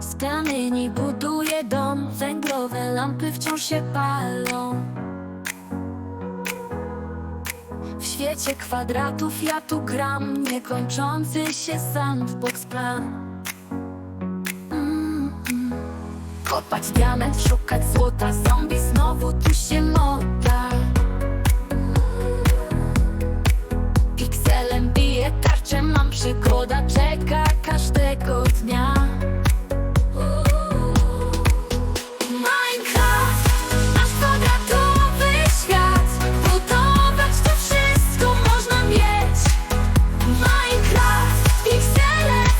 Z buduję dom, węglowe lampy wciąż się palą. W świecie kwadratów ja tu gram, niekończący się sandbox plan. Kopać diament, szukać złota, zombie znowu tu się mota.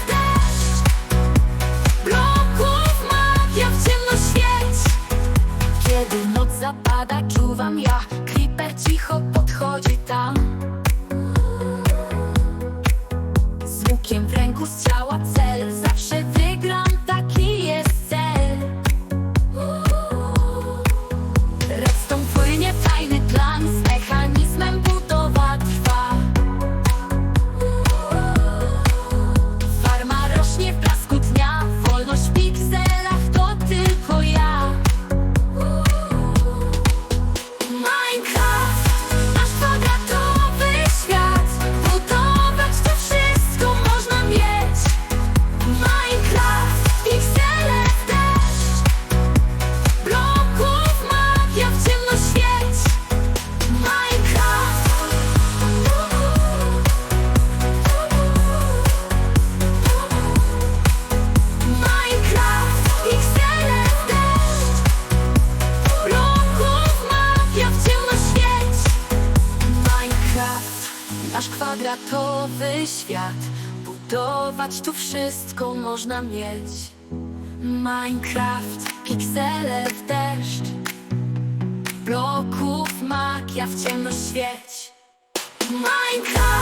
Deszcz. Bloków magia w ciemno świeć Kiedy noc zapada, czuwam ja. Creeper cicho podchodzi tam time kwadratowy świat. Budować tu wszystko można mieć. Minecraft, piksele w deszcz. Bloków magia w ciemno świeć. Minecraft